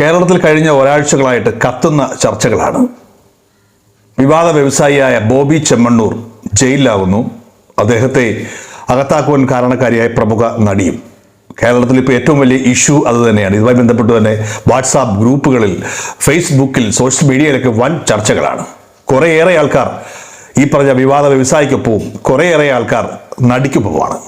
കേരളത്തിൽ കഴിഞ്ഞ ഒരാഴ്ചകളായിട്ട് കത്തുന്ന ചർച്ചകളാണ്. വിവാദ വ്യവസായിയായ ബോബി ചെമ്മണ്ണൂർ ജയിലിലാവുന്നു. അദ്ദേഹത്തെ അകത്താക്കുവാൻ കാരണക്കാരിയായ പ്രമുഖ നടിയും. കേരളത്തിൽ ഇപ്പോൾ ഏറ്റവും വലിയ ഇഷ്യൂ അത് തന്നെയാണ്. ഇതുമായി ബന്ധപ്പെട്ട് തന്നെ വാട്സാപ്പ് ഗ്രൂപ്പുകളിൽ ഫേസ്ബുക്കിൽ സോഷ്യൽ മീഡിയയിലൊക്കെ വൻ ചർച്ചകളാണ്. കുറേയേറെ ആൾക്കാർ ഈ പറഞ്ഞ വിവാദ വ്യവസായിക്കൊപ്പവും കുറേയേറെ ആൾക്കാർ നടിക്കൊപ്പമാണ്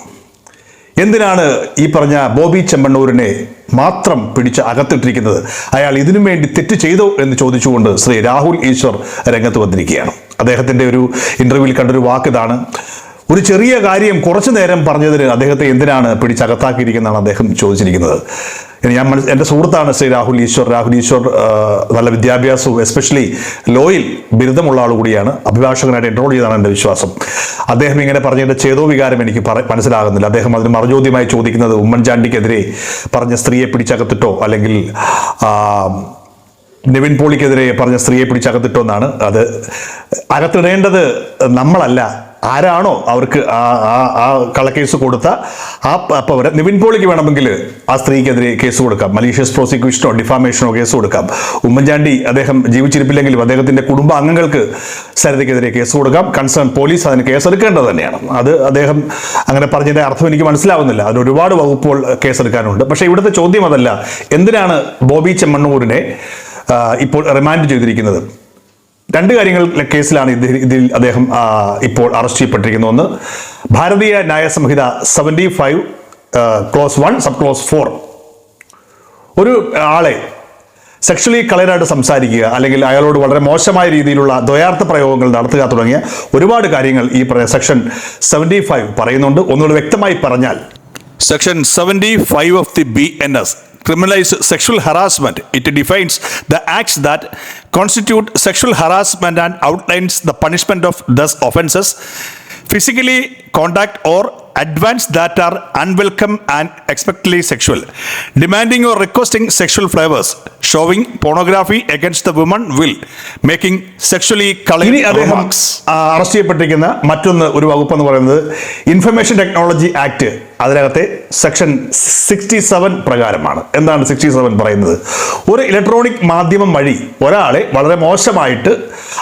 എന്തിനാണ് ഈ പറഞ്ഞ ബോബി ചെമ്മണ്ണൂരിനെ മാത്രം പിടിച്ച് അകത്തിട്ടിരിക്കുന്നത്? അയാൾ ഇതിനു വേണ്ടി തെറ്റ് ചെയ്തോ എന്ന് ചോദിച്ചുകൊണ്ട് ശ്രീ രാഹുൽ ഈശ്വർ രംഗത്ത് വന്നിരിക്കുകയാണ്. അദ്ദേഹത്തിന്റെ ഒരു ഇന്റർവ്യൂവിൽ കണ്ടൊരു വാക്ക് ഇതാണ് ഒരു ചെറിയ കാര്യം കുറച്ചു നേരം പറഞ്ഞതിന് അദ്ദേഹത്തെ എന്തിനാണ് പിടിച്ചകത്താക്കിയിരിക്കുന്നതാണ് അദ്ദേഹം ചോദിച്ചിരിക്കുന്നത്? ഞാൻ മനസ്സ് എന്റെ സുഹൃത്താണ് ശ്രീ രാഹുൽ ഈശ്വർ. രാഹുൽ ഈശ്വർ നല്ല വിദ്യാഭ്യാസവും എസ്പെഷ്യലി ലോയിൽ ബിരുദമുള്ള ആൾ കൂടിയാണ്. അഭിഭാഷകനായിട്ട് എൻറോൾ ചെയ്താണ് എന്റെ വിശ്വാസം. അദ്ദേഹം ഇങ്ങനെ പറഞ്ഞതിന്റെ ചേതോ വികാരം എനിക്ക് മനസ്സിലാകുന്നില്ല. അദ്ദേഹം അതിന് മറുചോദ്യമായി ചോദിക്കുന്നത് ഉമ്മൻചാണ്ടിക്കെതിരെ പറഞ്ഞ സ്ത്രീയെ പിടിച്ചകത്തിട്ടോ? അല്ലെങ്കിൽ നിവിൻ പോളിക്കെതിരെ പറഞ്ഞ സ്ത്രീയെ പിടിച്ചകത്തിട്ടോ എന്നാണ്. അത് അകത്തിടേണ്ടത് നമ്മളല്ല. ആരാണോ അവർക്ക് ആ ആ കള്ളക്കേസ് കൊടുത്ത ആ അവരെ നിവിൻ പോളിക്ക് വേണമെങ്കിൽ ആ സ്ത്രീക്കെതിരെ കേസ് കൊടുക്കാം. മലീഷ്യസ് പ്രോസിക്യൂഷനോ ഡിഫാമേഷനോ കേസ് കൊടുക്കാം. ഉമ്മൻചാണ്ടി അദ്ദേഹം ജീവിച്ചിരിപ്പില്ലെങ്കിലും അദ്ദേഹത്തിന്റെ കുടുംബാംഗങ്ങൾക്ക് സരിതയ്ക്കെതിരെ കേസ് കൊടുക്കാം. കൺസേൺ പോലീസ് അതിന് കേസെടുക്കേണ്ടത് തന്നെയാണ്. അത് അദ്ദേഹം അങ്ങനെ പറഞ്ഞതിന്റെ അർത്ഥം എനിക്ക് മനസ്സിലാവുന്നില്ല. അതിന് ഒരുപാട് വകുപ്പുകൾ കേസെടുക്കാനുണ്ട്. പക്ഷേ ഇവിടുത്തെ ചോദ്യം അതല്ല. എന്തിനാണ് ബോബി ചെമ്മണ്ണൂരിനെ ഇപ്പോൾ റിമാൻഡ് ചെയ്തിരിക്കുന്നത്? രണ്ട് കാര്യങ്ങൾ കേസിലാണ് ഇതിൽ അദ്ദേഹം ഇപ്പോൾ അറസ്റ്റ് ചെയ്യപ്പെട്ടിരിക്കുന്നത്. ഒന്ന് Bharatiya Nyaya Sanhita seventy five clause one sub clause four ഒരു ആളെ സെക്ഷലി കളറായിട്ട് സംസാരിക്കുക അല്ലെങ്കിൽ അയാളോട് വളരെ മോശമായ രീതിയിലുള്ള ദ്വയാർത്ഥ പ്രയോഗങ്ങൾ നടത്തുക തുടങ്ങിയ ഒരുപാട് കാര്യങ്ങൾ ഈ സെക്ഷൻ സെവന്റി ഫൈവ് പറയുന്നുണ്ട്. ഒന്നുകൂടി വ്യക്തമായി പറഞ്ഞാൽ section seventy five of the B N S criminalize sexual harassment. It defines the acts that constitute sexual harassment and outlines the punishment of those offenses. Physically contact or advance that are unwelcome and expectedly sexual. Demanding or requesting sexual favors. Showing pornography against the woman will. Making sexually colored remarks. Arrest ചെയ്യപ്പെട്ടിരിക്കുന്ന മറ്റൊന്ന് ഒരു വകുപ്പ് എന്ന് പറയുന്നത് information technology act അതിനകത്തെ section sixty seven പ്രകാരമാണ്. എന്താണ് sixty seven പറയുന്നത്? ഒരു ഇലക്ട്രോണിക് മാധ്യമം വഴി ഒരാളെ വളരെ മോശമായിട്ട്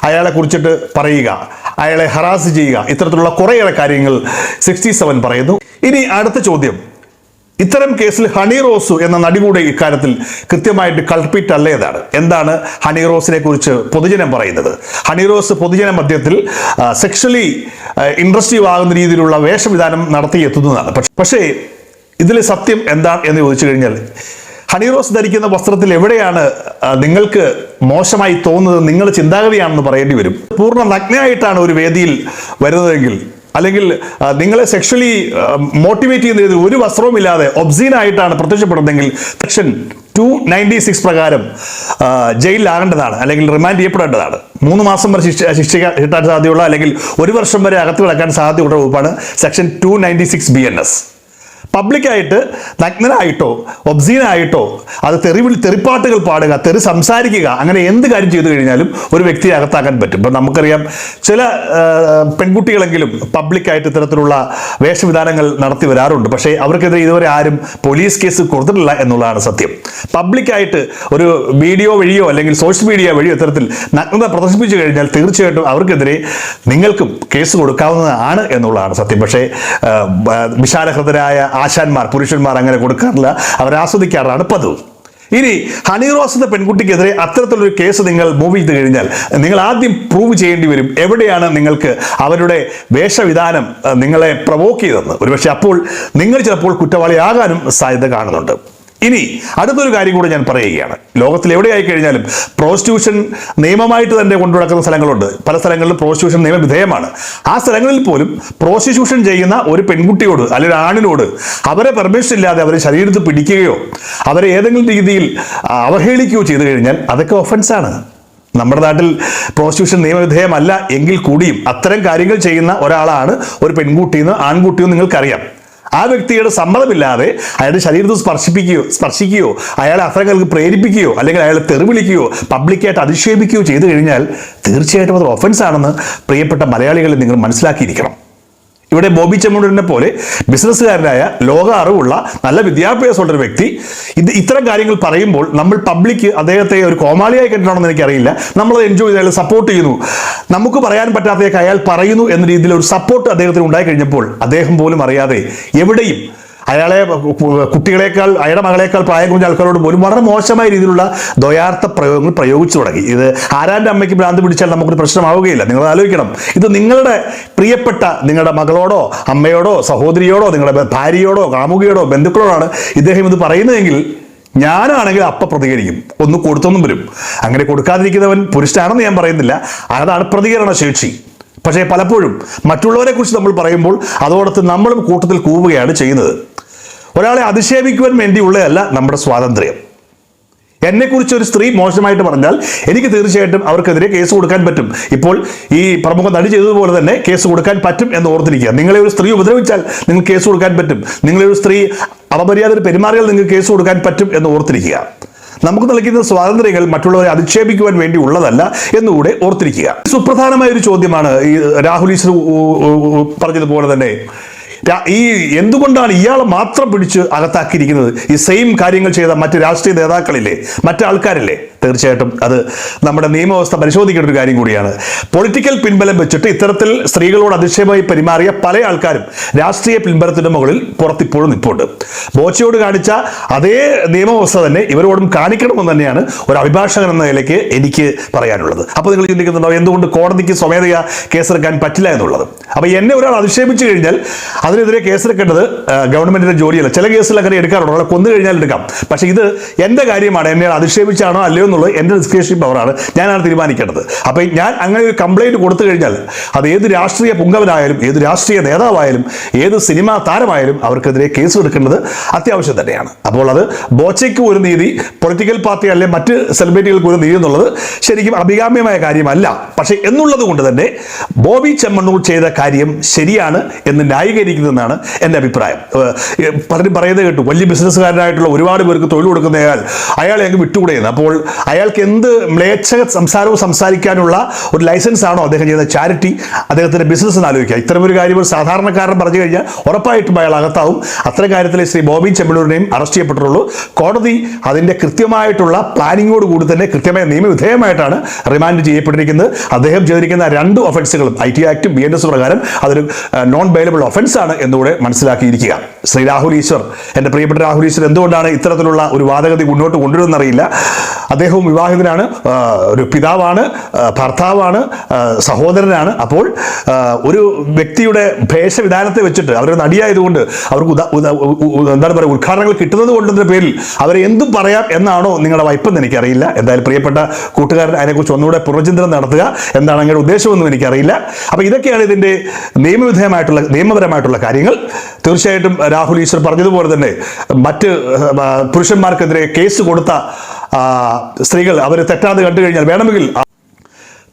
അയാളെ കുറിച്ചിട്ട് പറയുക അയാളെ ഹറാസ് ചെയ്യുക ഇത്തരത്തിലുള്ള കുറേയേറെ കാര്യങ്ങൾ സിക്സ്റ്റി സെവൻ പറയുന്നു. ഇനി അടുത്ത ചോദ്യം. ഇത്തരം കേസിൽ ഹണി റോസ് എന്ന നടി കൂടെ ഇക്കാര്യത്തിൽ കൃത്യമായിട്ട് കൾപ്പിറ്റ് അല്ലേതാണ് എന്താണ് ഹണി റോസിനെ കുറിച്ച് പൊതുജനം പറയുന്നത്? ഹണി റോസ് പൊതുജന മധ്യത്തിൽ സെക്ഷലി ഇൻട്രസ്റ്റീവ് ആകുന്ന രീതിയിലുള്ള വേഷവിധാനം നടത്തി എത്തുന്നതാണ് പക്ഷേ ഇതിൽ സത്യം എന്താണ് എന്ന് ചോദിച്ചു കഴിഞ്ഞാൽ ഹണി റോസ് ധരിക്കുന്ന വസ്ത്രത്തിൽ എവിടെയാണ് നിങ്ങൾക്ക് മോശമായി തോന്നുന്നത് നിങ്ങൾ ചിന്താഗതിയാണെന്ന് പറയേണ്ടി വരും. പൂർണ നഗ്നയായിട്ടാണ് ഒരു വേദിയിൽ വരുന്നതെങ്കിൽ അല്ലെങ്കിൽ നിങ്ങളെ സെക്ഷലി മോട്ടിവേറ്റ് ചെയ്യുന്ന രീതിയിൽ ഒരു വസ്ത്രവും ഇല്ലാതെ ഒബ്സീനായിട്ടാണ് പ്രത്യക്ഷപ്പെടുന്നതെങ്കിൽ സെക്ഷൻ ടു നയന്റി സിക്സ് പ്രകാരം ജയിലിലാകേണ്ടതാണ് അല്ലെങ്കിൽ റിമാൻഡ് ചെയ്യപ്പെടേണ്ടതാണ്. മൂന്ന് മാസം വരെ ശിക്ഷ ശിക്ഷ കിട്ടാൻ സാധ്യതയുള്ള അല്ലെങ്കിൽ ഒരു വർഷം വരെ അകത്ത് കിടക്കാൻ സാധ്യതയുള്ള വകുപ്പാണ് section two ninety six B N S പബ്ലിക്കായിട്ട് നഗ്നനായിട്ടോ ഒബ്സീനായിട്ടോ അത് തെറിവിൽ തെറിപ്പാട്ടുകൾ പാടുക തെറി സംസാരിക്കുക അങ്ങനെ എന്ത് കാര്യം ചെയ്തു കഴിഞ്ഞാലും ഒരു വ്യക്തിയെ അകത്താക്കാൻ പറ്റും. ഇപ്പം നമുക്കറിയാം ചില പെൺകുട്ടികളെങ്കിലും പബ്ലിക്കായിട്ട് ഇത്തരത്തിലുള്ള വേഷവിധാനങ്ങൾ നടത്തി വരാറുണ്ട്. പക്ഷേ അവർക്കെതിരെ ഇതുവരെ ആരും പോലീസ് കേസ് കൊടുത്തിട്ടില്ല എന്നുള്ളതാണ് സത്യം. പബ്ലിക്കായിട്ട് ഒരു വീഡിയോ വഴിയോ അല്ലെങ്കിൽ സോഷ്യൽ മീഡിയ വഴിയോ ഇത്തരത്തിൽ നഗ്നത പ്രദർശിപ്പിച്ചു കഴിഞ്ഞാൽ തീർച്ചയായിട്ടും അവർക്കെതിരെ നിങ്ങൾക്കും കേസ് കൊടുക്കാവുന്നതാണ് എന്നുള്ളതാണ് സത്യം. പക്ഷേ ആ, വിശാലഹൃതരായ ആശാന്മാർ പുരുഷന്മാർ അങ്ങനെ കൊടുക്കാറില്ല. അവർ ആസ്വദിക്കാറാണ് പതിവ്. ഇനി ഹണി റോസ് എന്ന പെൺകുട്ടിക്കെതിരെ അത്തരത്തിലൊരു കേസ് നിങ്ങൾ മൂവ് ചെയ്ത് കഴിഞ്ഞാൽ നിങ്ങൾ ആദ്യം പ്രൂവ് ചെയ്യേണ്ടി വരും. എവിടെയാണ് നിങ്ങൾക്ക് അവരുടെ വേഷവിധാനം നിങ്ങളെ പ്രവോക്ക് ചെയ്തതെന്ന്? ഒരുപക്ഷെ അപ്പോൾ നിങ്ങൾ ചിലപ്പോൾ കുറ്റവാളിയാകാനും സാധ്യത കാണുന്നുണ്ട്. ഇനി അടുത്തൊരു കാര്യം കൂടെ ഞാൻ പറയുകയാണ്. ലോകത്തിൽ എവിടെയായി കഴിഞ്ഞാലും പ്രോസ്റ്റിറ്റ്യൂഷൻ നിയമമായിട്ട് തന്നെ കൊണ്ടു നടക്കുന്ന സ്ഥലങ്ങളുണ്ട്. പല സ്ഥലങ്ങളിലും പ്രോസ്റ്റിറ്റ്യൂഷൻ നിയമവിധേയമാണ് ആ സ്ഥലങ്ങളിൽ പോലും പ്രോസ്റ്റിറ്റ്യൂഷൻ ചെയ്യുന്ന ഒരു പെൺകുട്ടിയോട് അല്ലെങ്കിൽ ആണിനോട് അവരെ പെർമിഷൻ ഇല്ലാതെ അവരെ ശരീരത്തിൽ പിടിക്കുകയോ അവരെ ഏതെങ്കിലും രീതിയിൽ അവഹേളിക്കുകയോ ചെയ്തു കഴിഞ്ഞാൽ അതൊക്കെ ഒഫൻസാണ് നമ്മുടെ നാട്ടിൽ പ്രോസ്റ്റിറ്റ്യൂഷൻ നിയമവിധേയമല്ല എങ്കിൽ കൂടിയും അത്തരം കാര്യങ്ങൾ ചെയ്യുന്ന ഒരാളാണ് ഒരു പെൺകുട്ടിയെന്ന് ആൺകുട്ടിയെന്ന് നിങ്ങൾക്കറിയാം. ആ വ്യക്തിയുടെ സമ്മതമില്ലാതെ അയാളുടെ ശരീരത്തിൽ സ്പർശിപ്പിക്കുകയോ സ്പർശിക്കുകയോ അയാളെ അഫ്രങ്ങൾക്ക് പ്രേരിപ്പിക്കുകയോ അല്ലെങ്കിൽ അയാളെ തെറിവിളിക്കുകയോ പബ്ലിക്കായിട്ട് അധിക്ഷേപിക്കുകയോ ചെയ്തു കഴിഞ്ഞാൽ തീർച്ചയായിട്ടും അത് ഒഫൻസ് ആണെന്ന് പ്രിയപ്പെട്ട മലയാളികളെ നിങ്ങൾ മനസ്സിലാക്കിയിരിക്കണം. ഇവിടെ ബോബി ചെമ്മൂടിനെ പോലെ ബിസിനസ്സുകാരനായ ലോക അറിവുള്ള നല്ല വിദ്യാഭ്യാസമുള്ള ഒരു വ്യക്തി. ഇത് ഇത്തരം കാര്യങ്ങൾ പറയുമ്പോൾ നമ്മൾ പബ്ലിക് അദ്ദേഹത്തെ ഒരു കോമാളിയായി കണ്ടിട്ടാണെന്ന് എനിക്കറിയില്ല. നമ്മളത് എൻജോയ് ചെയ്ത് സപ്പോർട്ട് ചെയ്യുന്നു. നമുക്ക് പറയാൻ പറ്റാത്തതൊക്കെ അയാൾ പറയുന്നു എന്ന രീതിയിൽ ഒരു സപ്പോർട്ട് അദ്ദേഹത്തിന് ഉണ്ടായി കഴിഞ്ഞപ്പോൾ അദ്ദേഹം പോലും അറിയാതെ എവിടെയും അയാളെ കുട്ടികളെക്കാൾ അയാളുടെ മകളെക്കാൾ പ്രായം കുറഞ്ഞ ആൾക്കാരോട് പോലും വളരെ മോശമായ രീതിയിലുള്ള ദ്വയാർത്ഥ പ്രയോഗങ്ങൾ പ്രയോഗിച്ചു തുടങ്ങി. ഇത് ആരാന്റെ അമ്മയ്ക്ക് ഭ്രാന്ത് പിടിച്ചാൽ നമുക്കൊരു പ്രശ്നമാവുകയില്ല. നിങ്ങൾ ആലോചിക്കണം. ഇത് നിങ്ങളുടെ പ്രിയപ്പെട്ട നിങ്ങളുടെ മകളോടോ അമ്മയോടോ സഹോദരിയോടോ നിങ്ങളുടെ ഭാര്യയോടോ കാമുകിയോടോ ബന്ധുക്കളോടാണ് ഇദ്ദേഹം ഇത് പറയുന്നതെങ്കിൽ ഞാനാണെങ്കിൽ അപ്പം പ്രതികരിക്കും. ഒന്ന് കൊടുത്തൊന്നും വരും. അങ്ങനെ കൊടുക്കാതിരിക്കുന്നവൻ പുരുഷനാണെന്ന് ഞാൻ പറയുന്നില്ല. അതാണ് പ്രതികരണ ശേഷി. പക്ഷേ പലപ്പോഴും മറ്റുള്ളവരെക്കുറിച്ച് നമ്മൾ പറയുമ്പോൾ അതോടൊത്ത് നമ്മളും കൂട്ടത്തിൽ കൂവുകയാണ് ചെയ്യുന്നത്. ഒരാളെ അധിക്ഷേപിക്കുവാൻ വേണ്ടിയുള്ളതല്ല നമ്മുടെ സ്വാതന്ത്ര്യം. എന്നെക്കുറിച്ച് ഒരു സ്ത്രീ മോശമായിട്ട് പറഞ്ഞാൽ എനിക്ക് തീർച്ചയായിട്ടും അവർക്കെതിരെ കേസ് കൊടുക്കാൻ പറ്റും. ഇപ്പോൾ ഈ പ്രമുഖ നടി ചെയ്തതുപോലെ തന്നെ കേസ് കൊടുക്കാൻ പറ്റും എന്ന് ഓർത്തിരിക്കുക. നിങ്ങളെ ഒരു സ്ത്രീ ഉപദ്രവിച്ചാൽ നിങ്ങൾ കേസ് കൊടുക്കാൻ പറ്റും. നിങ്ങളെ ഒരു സ്ത്രീ അപമര്യാദ പെരുമാറിയാൽ നിങ്ങൾക്ക് കേസ് കൊടുക്കാൻ പറ്റും എന്ന് ഓർത്തിരിക്കുക. നമുക്ക് നൽകുന്ന സ്വാതന്ത്ര്യങ്ങൾ മറ്റുള്ളവരെ അധിക്ഷേപിക്കുവാൻ വേണ്ടി ഉള്ളതല്ല എന്നുകൂടെ ഓർത്തിരിക്കുക. സുപ്രധാനമായ ഒരു ചോദ്യമാണ് ഈ രാഹുൽ ഈശ്വർ പറഞ്ഞതുപോലെ തന്നെ ഈ എന്തുകൊണ്ടാണ് ഇയാളെ മാത്രം പിടിച്ച് അകത്താക്കിയിരിക്കുന്നത്? ഈ സെയിം കാര്യങ്ങൾ ചെയ്ത മറ്റ് രാഷ്ട്രീയ നേതാക്കളില്ലേ? മറ്റു ആൾക്കാരില്ലേ? തീർച്ചയായിട്ടും അത് നമ്മുടെ നിയമവ്യവസ്ഥ പരിശോധിക്കേണ്ട ഒരു കാര്യം കൂടിയാണ്. പൊളിറ്റിക്കൽ പിൻബലം വെച്ചിട്ട് ഇത്തരത്തിൽ സ്ത്രീകളോട് അതിശയമായി പെരുമാറിയ പല ആൾക്കാരും രാഷ്ട്രീയ പിൻബലത്തിന്റെ മുകളിൽ പുറത്തിപ്പോഴും നിൽപ്പുണ്ട് ബോച്ചയോട് കാണിച്ച അതേ നിയമവ്യവസ്ഥ തന്നെ ഇവരോടും കാണിക്കണമെന്ന് തന്നെയാണ് ഒരു അഭിഭാഷകൻ എന്ന നിലയ്ക്ക് എനിക്ക് പറയാനുള്ളത്. അപ്പോൾ നിങ്ങൾ ചിന്തിക്കുന്നുണ്ടോ എന്തുകൊണ്ട് കോടതിക്ക് സ്വമേധയാ കേസെടുക്കാൻ പറ്റില്ല എന്നുള്ളത്? അപ്പോൾ എന്നെ ഒരാൾ അധിക്ഷേപിച്ചു കഴിഞ്ഞാൽ അതിനെതിരെ കേസെടുക്കേണ്ടത് ഗവൺമെന്റിന്റെ ജോലിയല്ല. ചില അങ്ങനെ എടുക്കാറുണ്ട്. ഒരാളെ കൊന്നു കഴിഞ്ഞാൽ എടുക്കാം. പക്ഷേ ഇത് എന്റെ കാര്യമാണ്. എന്നെ അധിക്ഷേപിച്ചാണോ അല്ലയോ എന്നുള്ളത് എന്റെ ഡിസ്ക്രിപ്ഷൻ പവറാണ് ഞാനാണ് തീരുമാനിക്കേണ്ടത്. അപ്പോൾ ഞാൻ അങ്ങനെ ഒരു കംപ്ലൈന്റ് കൊടുത്തു കഴിഞ്ഞാൽ അത് ഏത് രാഷ്ട്രീയ പുങ്കവനായാലും ഏത് രാഷ്ട്രീയ നേതാവായാലും ഏത് സിനിമാ താരമായാലും അവർക്കെതിരെ കേസ് എടുക്കേണ്ടത് അത്യാവശ്യം തന്നെയാണ്. അപ്പോൾ അത് ബോച്ചയ്ക്ക് ഒരു നീതി പൊളിറ്റിക്കൽ പാർട്ടി അല്ലെ മറ്റ് സെലിബ്രിറ്റികൾക്ക് ഒരു നീതി എന്നുള്ളത് ശരിക്കും അഭികാമ്യമായ കാര്യമല്ല. പക്ഷേ എന്നുള്ളത് കൊണ്ട് തന്നെ ബോബി ചെമ്മണ്ണൂർ ചെയ്ത കാര്യം ശരിയാണ് എന്ന് ന്യായീകരിക്കുന്നതെന്നാണ് എന്റെ അഭിപ്രായം. പലരും പറയുന്നത് കേട്ടു വലിയ ബിസിനസ്സുകാരനായിട്ടുള്ള ഒരുപാട് പേർക്ക് തൊഴിൽ കൊടുക്കുന്നയാൾ അയാളെ അങ്ങ് വിട്ടുകൂടെയെന്ന്. അപ്പോൾ അയാൾക്ക് എന്ത് മ്ലേച്ഛ സംസാരവും സംസാരിക്കാനുള്ള ഒരു ലൈസൻസ് ആണോ അദ്ദേഹം ചെയ്യുന്ന ചാരിറ്റി അദ്ദേഹത്തിന്റെ ബിസിനസ് എന്ന് ആലോചിക്കുക. ഇത്തരമൊരു കാര്യം ഒരു സാധാരണക്കാരൻ പറഞ്ഞു കഴിഞ്ഞാൽ ഉറപ്പായിട്ടും അയാൾ അകത്താവും. അത്തരം കാര്യത്തിൽ ശ്രീ ബോബി ചെമ്മണൂരിനെയും അറസ്റ്റ് ചെയ്യപ്പെട്ടിട്ടുള്ളൂ. കോടതി അതിന്റെ കൃത്യമായിട്ടുള്ള പ്ലാനിങ്ങോട് കൂടി തന്നെ കൃത്യമായ നിയമവിധേയമായിട്ടാണ് റിമാൻഡ് ചെയ്യപ്പെട്ടിരിക്കുന്നത്. അദ്ദേഹം ചെയ്തിരിക്കുന്ന രണ്ട് ഒഫൻസുകളും I T act B N S പ്രകാരം അതൊരു നോൺ ബൈലബിൾ ഒഫൻസാണ് എന്നുകൂടെ മനസ്സിലാക്കിയിരിക്കുക. ശ്രീ രാഹുൽ ഈശ്വർ എന്റെ പ്രിയപ്പെട്ട രാഹുൽ ഈശ്വർ എന്തുകൊണ്ടാണ് ഇത്തരത്തിലുള്ള ഒരു വാദഗതി മുന്നോട്ട് കൊണ്ടുവരുമെന്നറിയില്ല അദ്ദേഹവും വിവാഹിതനാണ്. ഒരു പിതാവാണ് ഭർത്താവാണ് സഹോദരനാണ്. അപ്പോൾ ഒരു വ്യക്തിയുടെ ഭേഷവിധാനത്തെ വെച്ചിട്ട് അവരുടെ നടിയായതുകൊണ്ട് അവർക്ക് എന്താണ് പറയുക ഉദ്ഘാടനങ്ങൾ കിട്ടുന്നത് കൊണ്ടെന്ന പേരിൽ അവരെ എന്തും പറയാം എന്നാണോ നിങ്ങളുടെ വൈപ്പെന്ന് എനിക്കറിയില്ല. എന്തായാലും പ്രിയപ്പെട്ട കൂട്ടുകാരൻ അതിനെക്കുറിച്ച് ഒന്നുകൂടെ പുനർചിന്തനം നടത്തുക എന്താണ് അങ്ങയുടെ ഉദ്ദേശമെന്നും എനിക്കറിയില്ല. അപ്പോൾ ഇതൊക്കെയാണ് ഇതിന്റെ നിയമവിധേയമായിട്ടുള്ള നിയമപരമായിട്ടുള്ള കാര്യങ്ങൾ. തീർച്ചയായിട്ടും രാഹുൽ ഈശ്വർ പറഞ്ഞതുപോലെ തന്നെ മറ്റ് പുരുഷന്മാർക്കെതിരെ കേസ് കൊടുത്ത സ്ത്രീകൾ അവർ തെറ്റാതെ കണ്ടു കഴിഞ്ഞാൽ വേണമെങ്കിൽ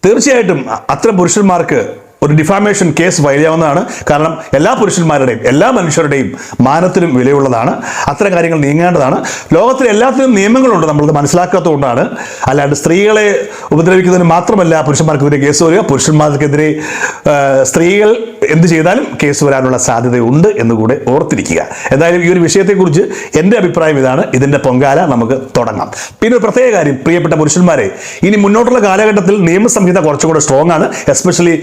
തീർച്ചയായിട്ടും അത്തരം പുരുഷന്മാർക്ക് ഒരു ഡിഫാമേഷൻ കേസ് ഫയൽ ചെയ്യാവുന്നതാണ് കാരണം എല്ലാ പുരുഷന്മാരുടെയും എല്ലാ മനുഷ്യരുടെയും മാനത്തിനും വിലയുള്ളതാണ്. അത്തരം കാര്യങ്ങൾ നീങ്ങേണ്ടതാണ്. ലോകത്തിൽ എല്ലാത്തിനും നിയമങ്ങളുണ്ട് നമ്മളത് മനസ്സിലാക്കാത്തതുകൊണ്ടാണ്. അല്ലാണ്ട് സ്ത്രീകളെ ഉപദ്രവിക്കുന്നതിന് മാത്രമല്ല പുരുഷന്മാർക്കെതിരെ കേസ് വരിക. പുരുഷന്മാർക്കെതിരെ സ്ത്രീകൾ എന്ത് ചെയ്താലും കേസ് വരാനുള്ള സാധ്യതയുണ്ട് എന്നുകൂടെ ഓർത്തിരിക്കുക. എന്തായാലും ഈ ഒരു വിഷയത്തെക്കുറിച്ച് എന്റെ അഭിപ്രായം ഇതാണ്. ഇതിന്റെ പൊങ്കാല നമുക്ക് തുടങ്ങാം. പിന്നെ ഒരു പ്രത്യേക കാര്യം പ്രിയപ്പെട്ട പുരുഷന്മാരെ ഇനി മുന്നോട്ടുള്ള കാലഘട്ടത്തിൽ നിയമസംഹിത കുറച്ചുകൂടെ സ്ട്രോങ് ആണ്. എസ്പെഷ്യലി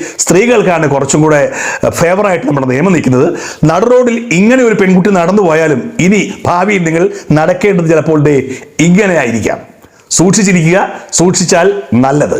സ്ത്രീകൾക്കാണ് കുറച്ചും കൂടെ ഫേവറായിട്ട് നമ്മുടെ നിയമം നിൽക്കുന്നത്. നടു റോഡിൽ ഇങ്ങനെ ഒരു പെൺകുട്ടി നടന്നു പോയാലും ഇനി ഭാവിയിൽ നിങ്ങൾ നടക്കേണ്ടത് ചിലപ്പോൾ ഇങ്ങനെ ആയിരിക്കാം സൂക്ഷിച്ചിരിക്കുക സൂക്ഷിച്ചാൽ നല്ലത്.